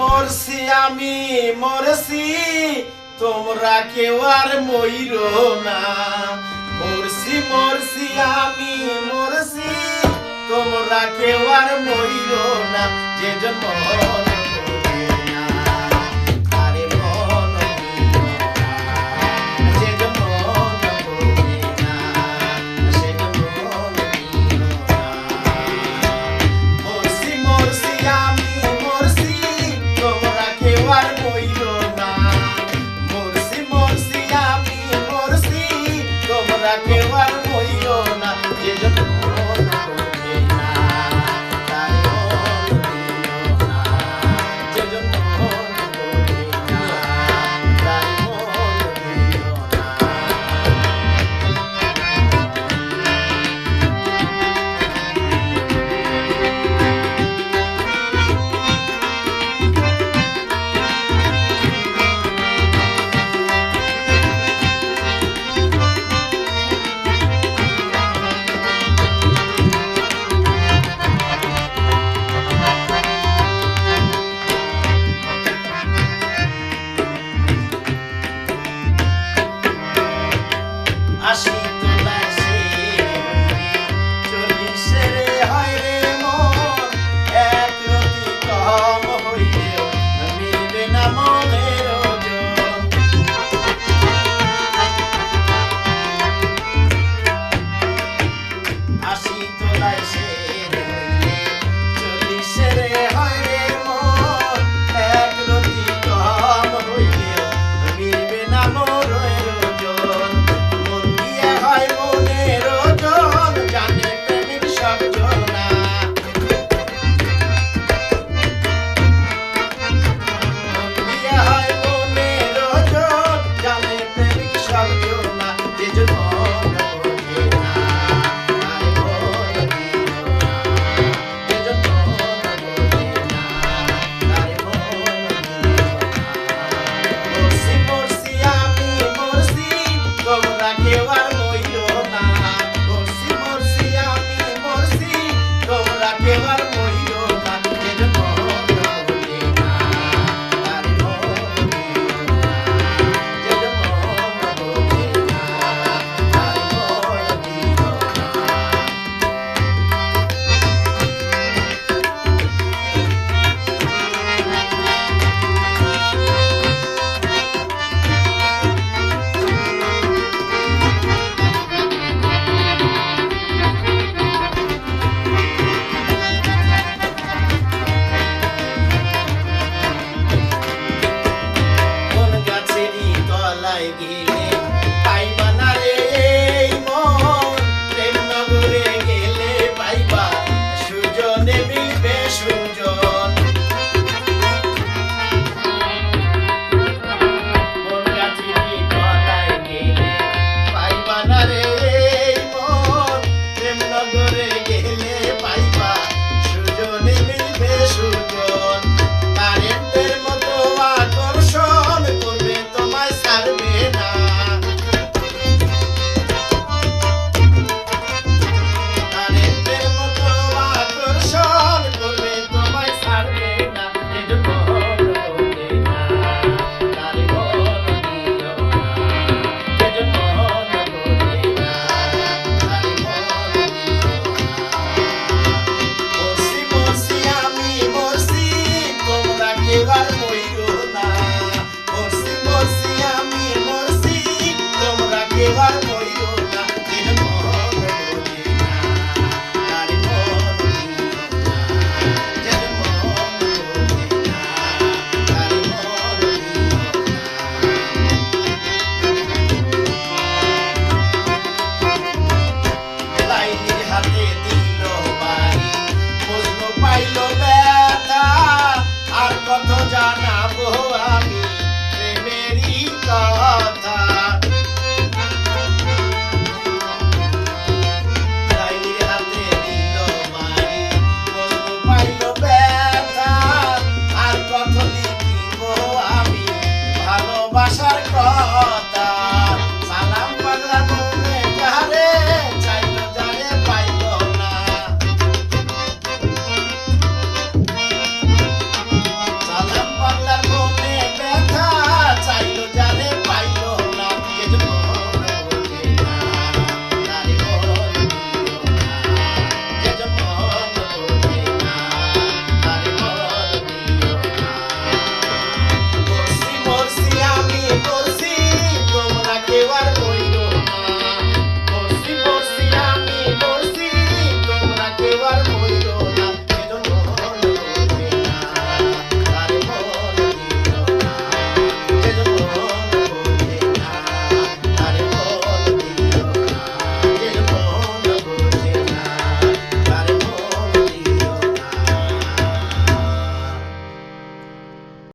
মরসি আমি মরসি তোমরা কেউ আর ময়ূর না। মরসি মরসি আমি মরসি তোমরা কেউ আর ময়ূর না। যে জন্ম লাগিলে